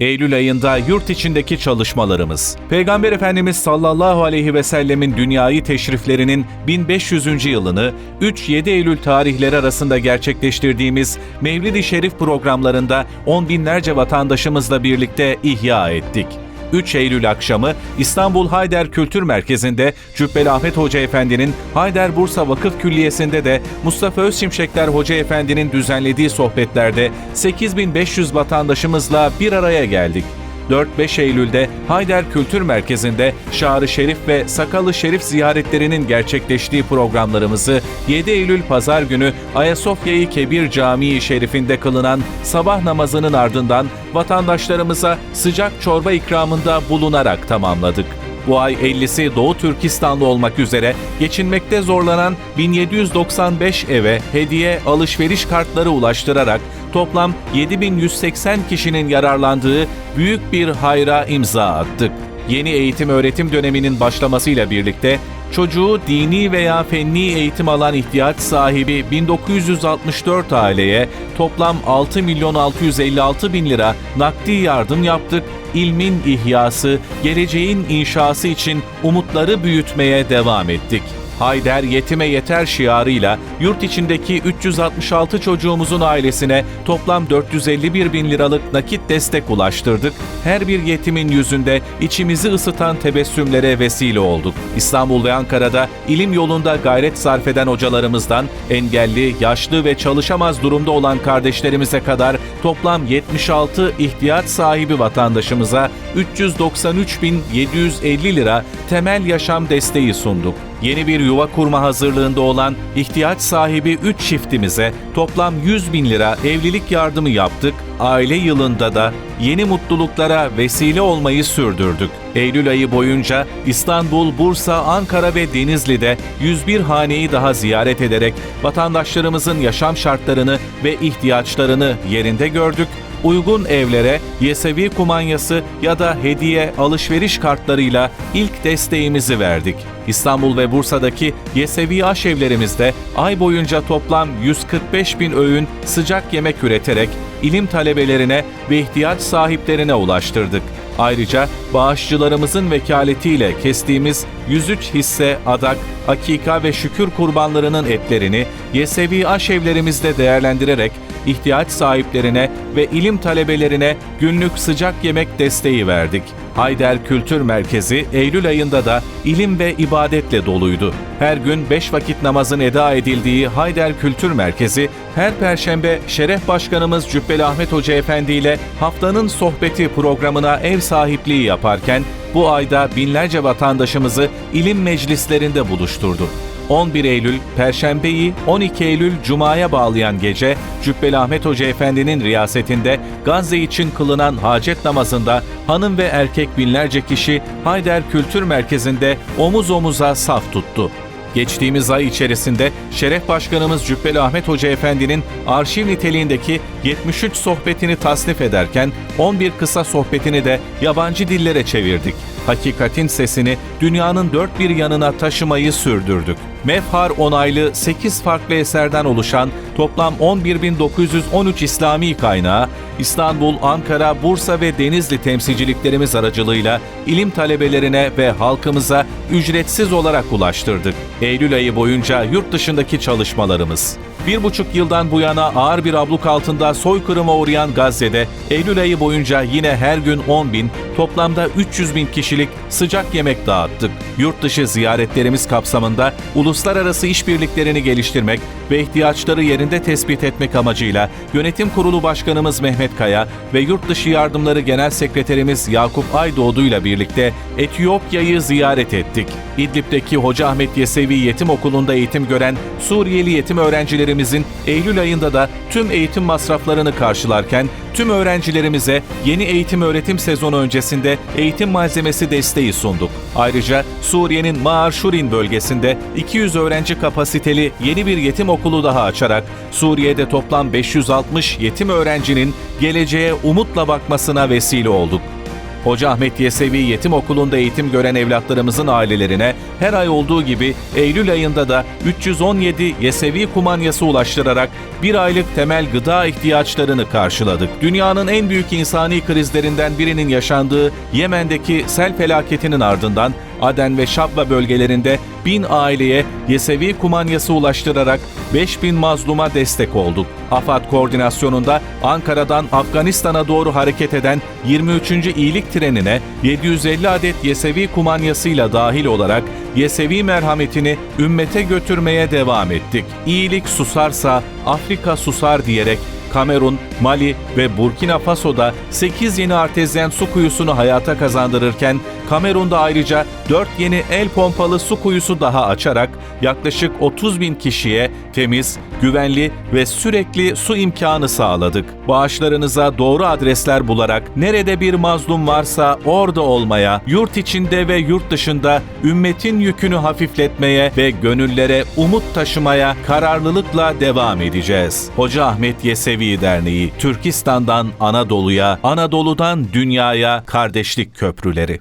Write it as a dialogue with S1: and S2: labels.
S1: Eylül ayında yurt içindeki çalışmalarımız. Peygamber Efendimiz sallallahu aleyhi ve sellemin dünyayı teşriflerinin 1500. yılını 3-7 Eylül tarihleri arasında gerçekleştirdiğimiz Mevlid-i Şerif programlarında on binlerce vatandaşımızla birlikte ihya ettik. 3 Eylül akşamı İstanbul Hayder Kültür Merkezi'nde Cübbeli Ahmet Hoca Efendi'nin Hayder Bursa Vakıf Külliyesi'nde de Mustafa Özşimşekler Hoca Efendi'nin düzenlediği sohbetlerde 8500 vatandaşımızla bir araya geldik. 4-5 Eylül'de Hayder Kültür Merkezi'nde Şarı Şerif ve Sakalı Şerif ziyaretlerinin gerçekleştiği programlarımızı 7 Eylül Pazar günü Ayasofya-i Kebir Camii Şerifinde kılınan sabah namazının ardından vatandaşlarımıza sıcak çorba ikramında bulunarak tamamladık. Bu ay 50'si Doğu Türkistanlı olmak üzere geçinmekte zorlanan 1795 eve hediye alışveriş kartları ulaştırarak toplam 7180 kişinin yararlandığı büyük bir hayra imza attık. Yeni eğitim öğretim döneminin başlamasıyla birlikte çocuğu dini veya fenni eğitim alan ihtiyaç sahibi 1964 aileye toplam 6 milyon 656 bin lira nakdi yardım yaptık ilmin ihyası, geleceğin inşası için umutları büyütmeye devam ettik. Hayder Yetime Yeter şiarıyla yurt içindeki 366 çocuğumuzun ailesine toplam 451 bin liralık nakit destek ulaştırdık. Her bir yetimin yüzünde içimizi ısıtan tebessümlere vesile olduk. İstanbul ve Ankara'da ilim yolunda gayret sarf eden hocalarımızdan engelli, yaşlı ve çalışamaz durumda olan kardeşlerimize kadar toplam 76 ihtiyaç sahibi vatandaşımıza 393.750 lira temel yaşam desteği sunduk. Yeni bir yuva kurma hazırlığında olan ihtiyaç sahibi 3 çiftimize toplam 100 bin lira evlilik yardımı yaptık. Aile yılında da yeni mutluluklara vesile olmayı sürdürdük. Eylül ayı boyunca İstanbul, Bursa, Ankara ve Denizli'de 101 haneyi daha ziyaret ederek vatandaşlarımızın yaşam şartlarını ve ihtiyaçlarını yerinde gördük uygun evlere Yesevi kumanyası ya da hediye alışveriş kartlarıyla ilk desteğimizi verdik. İstanbul ve Bursa'daki Yesevi aşevlerimizde ay boyunca toplam 145 bin öğün sıcak yemek üreterek ilim talebelerine ve ihtiyaç sahiplerine ulaştırdık. Ayrıca bağışçılarımızın vekaletiyle kestiğimiz 103 hisse adak, akika ve şükür kurbanlarının etlerini Yesevi aşevlerimizde değerlendirerek ihtiyaç sahiplerine ve ilim talebelerine günlük sıcak yemek desteği verdik. Hayder Kültür Merkezi Eylül ayında da ilim ve ibadetle doluydu. Her gün 5 vakit namazın eda edildiği Hayder Kültür Merkezi her perşembe Şeref Başkanımız Cübbeli Ahmet Hoca Efendi ile haftanın sohbeti programına ev sahipliği yaparken bu ayda binlerce vatandaşımızı ilim meclislerinde buluşturdu. 11 Eylül Perşembeyi 12 Eylül Cuma'ya bağlayan gece Cübbeli Ahmet Hoca Efendi'nin riyasetinde Gazze için kılınan hacet namazında hanım ve erkek binlerce kişi Hayder Kültür Merkezi'nde omuz omuza saf tuttu. Geçtiğimiz ay içerisinde Şeref Başkanımız Cübbeli Ahmet Hoca Efendi'nin arşiv niteliğindeki 73 sohbetini tasnif ederken 11 kısa sohbetini de yabancı dillere çevirdik. Hakikatin sesini dünyanın dört bir yanına taşımayı sürdürdük. Mefhar onaylı 8 farklı eserden oluşan toplam 11.913 İslami kaynağı İstanbul, Ankara, Bursa ve Denizli temsilciliklerimiz aracılığıyla ilim talebelerine ve halkımıza ücretsiz olarak ulaştırdık. Eylül ayı boyunca yurt dışındaki çalışmalarımız. Bir buçuk yıldan bu yana ağır bir abluk altında soykırıma uğrayan Gazze'de Eylül ayı boyunca yine her gün 10 bin, toplamda 300 bin kişilik sıcak yemek dağıttık. Yurt dışı ziyaretlerimiz kapsamında uluslararası işbirliklerini geliştirmek ve ihtiyaçları yerinde tespit etmek amacıyla Yönetim Kurulu Başkanımız Mehmet Kaya ve Yurt Dışı Yardımları Genel Sekreterimiz Yakup Aydoğdu ile birlikte Etiyopya'yı ziyaret ettik. İdlib'deki Hoca Ahmet Yesevi Yetim Okulu'nda eğitim gören Suriyeli yetim öğrencilerimizin Eylül ayında da tüm eğitim masraflarını karşılarken tüm öğrencilerimize yeni eğitim öğretim sezonu öncesinde eğitim malzemesi desteği sunduk. Ayrıca Suriye'nin Mağar Şurin bölgesinde 200 öğrenci kapasiteli yeni bir yetim okulu daha açarak Suriye'de toplam 560 yetim öğrencinin geleceğe umutla bakmasına vesile olduk. Hoca Ahmet Yesevi Yetim Okulu'nda eğitim gören evlatlarımızın ailelerine her ay olduğu gibi Eylül ayında da 317 Yesevi kumanyası ulaştırarak bir aylık temel gıda ihtiyaçlarını karşıladık. Dünyanın en büyük insani krizlerinden birinin yaşandığı Yemen'deki sel felaketinin ardından Aden ve Şabba bölgelerinde bin aileye Yesevi kumanyası ulaştırarak 5000 mazluma destek olduk. AFAD koordinasyonunda Ankara'dan Afganistan'a doğru hareket eden 23. iyilik trenine 750 adet Yesevi kumanyasıyla dahil olarak Yesevi merhametini ümmete götürmeye devam ettik. İyilik susarsa Afrika susar diyerek Kamerun, Mali ve Burkina Faso'da 8 yeni artezyen su kuyusunu hayata kazandırırken Kamerun'da ayrıca 4 yeni el pompalı su kuyusu daha açarak yaklaşık 30 bin kişiye temiz, güvenli ve sürekli su imkanı sağladık. Bağışlarınıza doğru adresler bularak nerede bir mazlum varsa orada olmaya, yurt içinde ve yurt dışında ümmetin yükünü hafifletmeye ve gönüllere umut taşımaya kararlılıkla devam edeceğiz. Hoca Ahmet Yesevi Derneği, Türkistan'dan Anadolu'ya, Anadolu'dan dünyaya kardeşlik köprüleri.